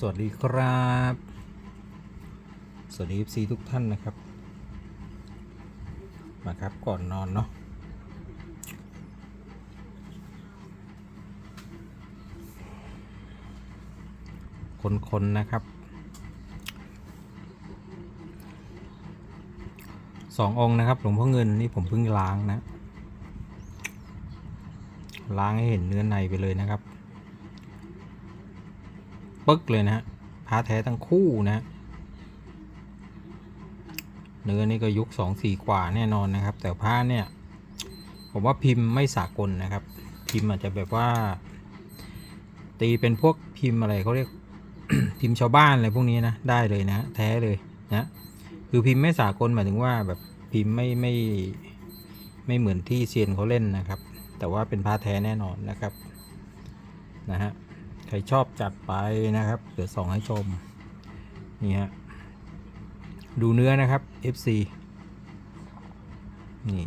สวัสดีครับ สวัสดี FC ทุกท่านนะครับ มาครับก่อนนอนเนาะคนๆนะครับสององค์นะครับหลวงพ่อเงินนี่ผมเพิ่งล้างนะ ล้างให้เห็นเนื้อในไปเลยนะครับ ปึ๊กเลยนะฮะพระแท้ทั้งคู่นะเนื้อนี่ก็ยุคสองสี่กว่าแน่นอนนะครับ แต่ผ้าเนี่ย ผมว่าพิมพ์ไม่สากลนะครับ พิมพ์อาจจะแบบว่า ตีเป็นพวกพิมพ์อะไรเขาเรียกพิมพ์ชาวบ้านอะไรพวกนี้นะได้เลยนะ แท้เลยนะคือพิมพ์ไม่สากลหมายถึงว่าแบบพิมพ์ไม่ไม่ไม่เหมือนที่เซียนเขาเล่นนะครับ แต่ว่าเป็นผ้าแท้แน่นอนนะครับนะฮะ ใครชอบจัดไปนะครับเดี๋ยวส่องให้ชม นี่ฮะ ดูเนื้อนะครับ FC นี่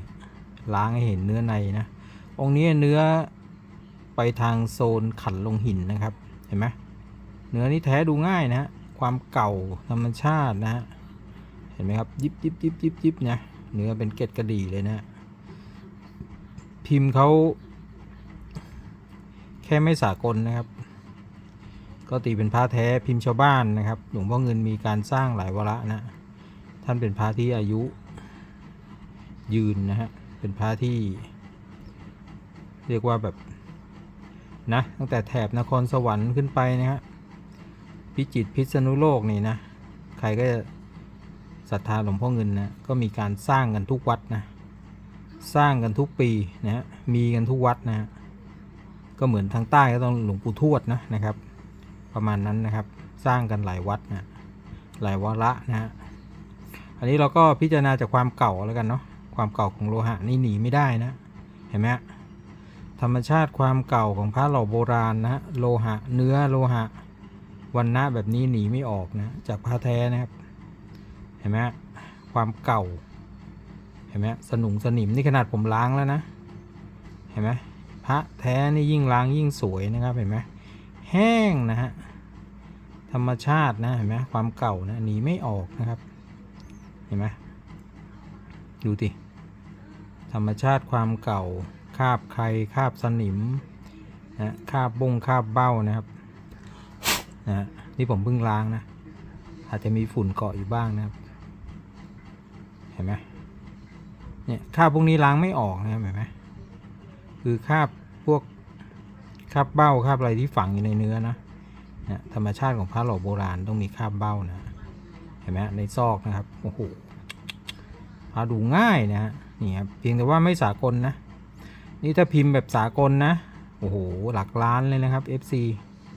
ล้างให้เห็นเนื้อในนะ องค์นี้เนื้อไปทางโซนขันลงหินนะครับ เห็นไหมเนื้อนี่แท้ดูง่ายนะฮะความเก่าธรรมชาตินะฮะ เห็นไหมครับ ยิบยิบยิบยิบยิบนะ เนื้อเป็นเกล็ดกระดี่เลยนะ พิมพ์เขาแค่ไม่สากลนะครับ ก็ตีเป็นพระแท้พิมพ์ชาวบ้านนะครับ หลวงพ่อเงินมีการสร้างหลายวาระนะ ท่านเป็นพระที่อายุยืนนะฮะ เป็นพระที่ เรียกว่าแบบนะตั้งแต่แถบนครสวรรค์ขึ้นไปนะฮะ พิจิตรพิษณุโลกนี่นะ ใครก็ศรัทธาหลวงพ่อเงินนะ ก็มีการสร้างกันทุกวัดนะ สร้างกันทุกปีนะฮะ มีกันทุกวัดนะฮะ ก็เหมือนทางใต้ก็ต้องหลวงปู่ทวดนะนะครับ ประมาณนั้นนะครับ สร้างกันหลายวัดนะหลายวาระนะฮะอันนี้เราก็พิจารณาจากความเก่าแล้วกันเนาะความเก่าของโลหะนี่หนีไม่ได้นะเห็นไหมธรรมชาติความเก่าของพระเหล่าโบราณนะโลหะเนื้อโลหะวันนะแบบนี้หนีไม่ออกนะจากพระแท้นะครับเห็นไหมความเก่าเห็นไหมสนุงสนิมนี่ขนาดผมล้างแล้วนะเห็นไหมพระแท้นี่ยิ่งล้างยิ่งสวยนะครับเห็นไหม แห้งนะฮะธรรมชาตินะเห็นไหมความเก่านะหนีไม่ออกนะครับ เห็นไหมดูดิธรรมชาติความเก่าคาบใครคาบสนิมนะคาบบงคาบเบ้านะครับนะนี่ผมเพิ่งล้างนะ อาจจะมีฝุ่นเกาะอยู่บ้างนะครับ เห็นไหมเนี่ยคาบพวกนี้ล้างไม่ออกนะครับเห็นไหมคือคาบพวก คราบเบ้าคราบอะไรที่ฝังอยู่ในเนื้อนะนะธรรมชาติของพระหล่อโบราณต้องมีคราบเบ้านะเห็นไหมในซอกนะครับโอ้โหพาดูง่ายนะฮะนี่ครับเพียงแต่ว่าไม่สากลนะ นี่ถ้าพิมพ์แบบสากลนะโอ้โหหลักล้านเลยนะครับ FC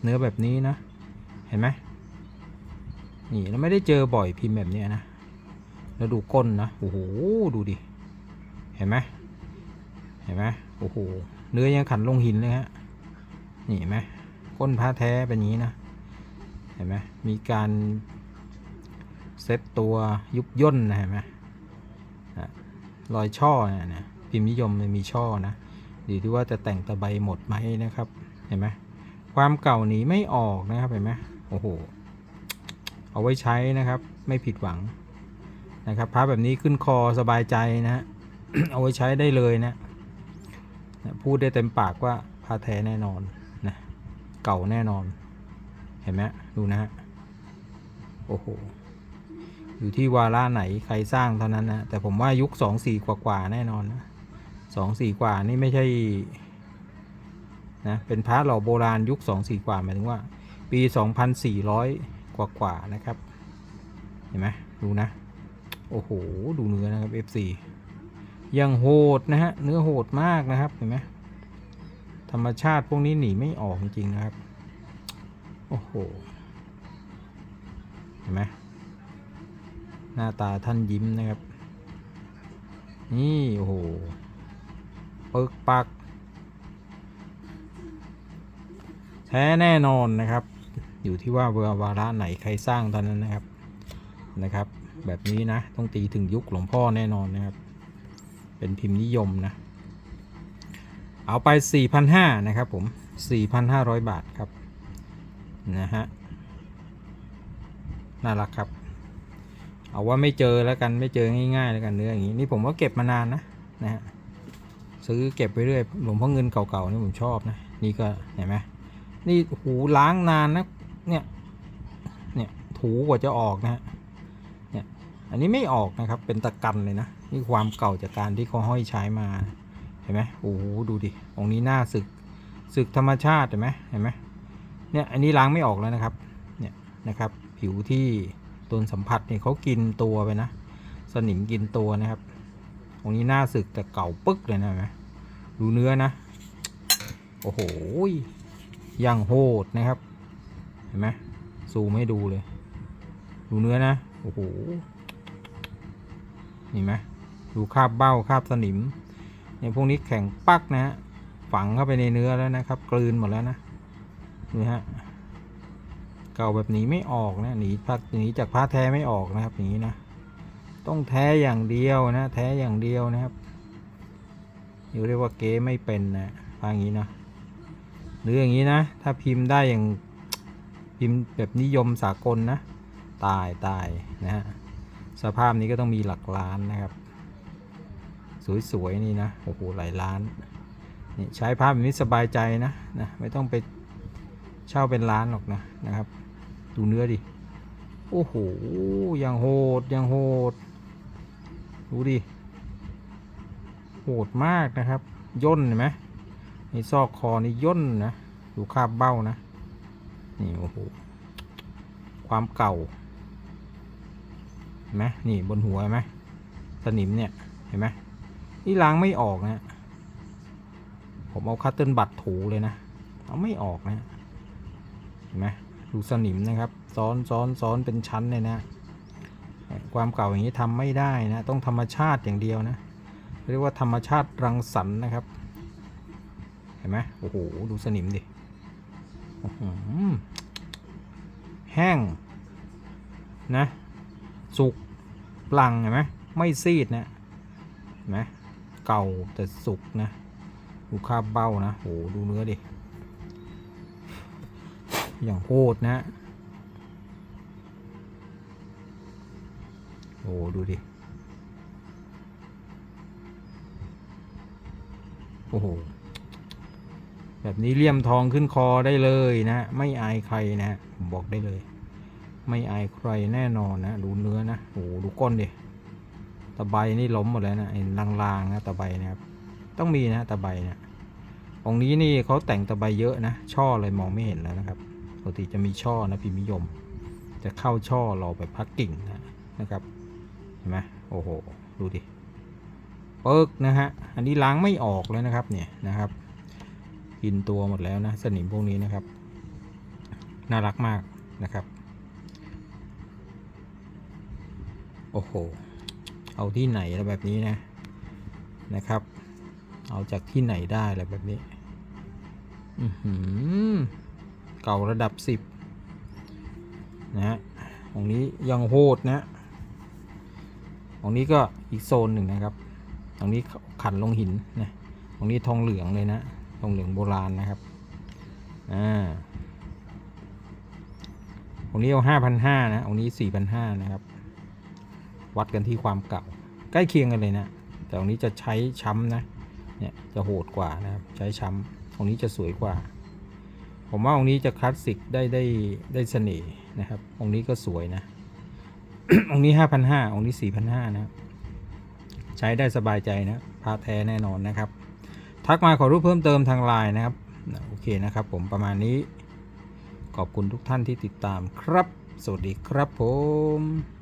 เนื้อแบบนี้นะเห็นไหมนี่เราไม่ได้เจอบ่อยพิมพ์แบบนี้นะแล้วดูก้นนะโอ้โหดูดิเห็นไหมเห็นไหมโอ้โหเนื้อยังขันลงหินเลยฮะ นี่เห็นไหมก้นผ้าแท้เป็นอย่างนี้นะ เห็นไหมมีการเซตตัวยุบย่นนะเห็นไหมรอยช่อเนี่ยพิมพ์นิยมมันมีช่อนะดีที่ว่าจะแต่งตะไบหมดไหมนะครับ เห็นไหมความเก่าหนีไม่ออกนะครับเห็นไหมโอ้โห เอาไว้ใช้นะครับ ไม่ผิดหวังนะครับพระแบบนี้ขึ้นคอสบายใจนะเอาไว้ใช้ได้เลยนะ พูดได้เต็มปากว่าพระแท้แน่นอน เก่าแน่นอน เห็นไหมดูนะฮะ โอ้โห อยู่ที่วาระไหนใครสร้างเท่านั้นนะ แต่ผมว่ายุคสองสี่กว่าๆแน่นอนนะสองสี่กว่านี่ไม่ใช่นะเป็นพระเหล่าโบราณยุคสองสี่กว่าหมายถึงว่า ปีสองพันสี่ร้อยกว่าๆนะครับ เห็นไหมดูนะ โอ้โห ดูเนื้อนะครับ F4 ยังโหดนะฮะ เนื้อโหดมากนะครับ เห็นไหม ธรรมชาติพวกนี้หนีไม่ออกจริงๆนะครับ โอ้โห เห็นไหมหน้าตาท่านยิ้มนะครับ นี่ โอ้โหปึกปัก แท้แน่นอนนะครับ อยู่ที่ว่าเวลาวาระไหนใครสร้างตอนนั้นนะครับนะครับ แบบนี้นะ ต้องตีถึงยุคหลวงพ่อแน่นอนนะครับ เป็นพิมพ์นิยมนะ เอาไป 4,500นะครับผม 4,500 บาทครับ นะฮะ น่ารักครับ เอาว่าไม่เจอแล้วกันไม่เจอง่ายๆ แล้วกันเนื้ออย่างนี้ นี่ผมก็เก็บมานานนะนะฮะ ซื้อเก็บไปเรื่อยหลวงพ่อเงินเก่าๆนี่ผมชอบนะ นี่ก็เห็นไหมนี่หูล้างนานนะ เนี่ย เนี่ยถูกว่าจะออกนะฮะ เนี่ย อันนี้ไม่ออกนะครับ เป็นตะกันเลยนะ นี่ความเก่าจากการที่เขาห้อยใช้มา เห็นไหมโอ้โหดูดิองนี้หน้าสึกสึกธรรมชาติเห็นไหมเห็นไหมเนี่ยอันนี้ล้างไม่ออกแล้วนะครับเนี่ยนะครับ ผิวที่โดนสัมผัสเนี่ยเขากินตัวไปนะ สนิมกินตัวนะครับตรงนี้หน้าสึกแต่เก่าปึ๊กเลยนะเห็นไหมดูเนื้อนะโอ้โหยังโหดนะครับ เห็นไหมซูมให้ดูเลย ดูเนื้อนะ โอ้โหนี่ไหมดูคราบเบ้าคราบสนิม เนี่ยพวกนี้แข็งปักนะฮะฝังเข้าไปในเนื้อแล้วนะครับ กลืนหมดแล้วนะนี่ฮะเก่าแบบหนี้ไม่ออกนะหนีพักหนีจากผ้าแท้ไม่ออกนะครับอย่างนี้นะ ต้องแท้อย่างเดียวนะ แท้อย่างเดียวนะครับเรียกว่าเก๋ไม่เป็นนะพาอย่างนี้นะหรืออย่างนี้นะ ถ้าพิมพ์ได้อย่างพิมพ์แบบนิยมสากลนะ ตายตายนะฮะสภาพนี้ก็ต้องมีหลักล้านนะครับ สวยๆนี่นะโอ้โหหลายล้านนี่ใช้ภาพแบบนี้สบายใจนะนะไม่ต้องไปเช่าเป็นล้านหรอกนะนะครับ ดูเนื้อดิโอ้โหยังโหดยังโหดดูดิโหดมากนะครับ ย่นเห็นไหมในซอกคอนี่ย่นนะดูคาบเบ้านะนี่โอ้โหความเก่าเห็นไหมนี่บนหัวเห็นไหมสนิมเนี่ยเห็นไหม นี่ล้างไม่ออกนะ ผมเอาคัตเติลบัตถูเลยนะ เอาไม่ออกนะ เห็นไหมดูสนิมนะครับ ซ้อนซ้อนซ้อนเป็นชั้นเลยนะ ความเก่าอย่างนี้ทำไม่ได้นะ ต้องธรรมชาติอย่างเดียวนะ เรียกว่าธรรมชาติรังสรรค์นะครับ เห็นไหมโอ้โห ดูสนิมดิหือแห้ง นะ สุก ปลังเห็นไหมไม่ซีดนะเห็นไหม เก่าแต่สุกนะ ดูคาบเบ้านะโอ้โหดูเนื้อดิ อย่างโหดนะโอ้โหดูดิ โอ้โห แบบนี้เลี่ยมทองขึ้นคอได้เลยนะ ไม่อายใครนะผมบอกได้เลย ไม่อายใครแน่นอนนะ ดูเนื้อนะ โอ้ดูก้นดิ ตะไบนี่ล้มหมดแล้วนะไอ้ลางๆนะตะไบนะครับ ต้องมีนะตะไบเนี่ยองนี้นี่เขาแต่งตะไบเยอะนะ ช่อเลยมองไม่เห็นแล้วนะครับปกติจะมีช่อนะพิมพ์นิยม จะเข้าช่อเราไปพักกิ่งนะนะครับเห็นไหมโอ้โหดูดิเปิกนะฮะอันนี้ล้างไม่ออกเลยนะครับเนี่ยนะครับกินตัวหมดแล้วนะสนิมพวกนี้นะครับ น่ารักมากนะครับ โอ้โห เอาที่ไหนแล้วแบบนี้นะนะครับ เอาจากที่ไหนได้แล้วแบบนี้อือหือเก่าระดับสิบนะฮะตรงนี้ยังโหดนะตรงนี้ก็อีกโซนหนึ่งนะครับตรงนี้ขันลงหินนะตรงนี้ทองเหลืองเลยนะทองเหลืองโบราณนะครับอ่าตรงนี้เอาห้าพันห้านะตรงนี้สี่พันห้านะครับ วัดกันที่ความเก่าใกล้เคียงกันเลยนะแต่ตรงนี้จะใช้ช้ำนะเนี่ยจะโหดกว่านะครับใช้ช้ำตรงนี้จะสวยกว่า ผมว่าองค์นี้จะคลาสสิกได้ได้ได้เสน่ห์นะครับองค์นี้ก็สวยนะองค์นี้ห้าพันห้าองค์นี้สี่พันห้านะครับใช้ได้สบายใจนะพาแท้แน่นอนนะครับ ทักมาขอรูปเพิ่มเติมทางไลน์นะครับโอเคนะครับผมประมาณนี้ ขอบคุณทุกท่านที่ติดตามครับ สวัสดีครับผม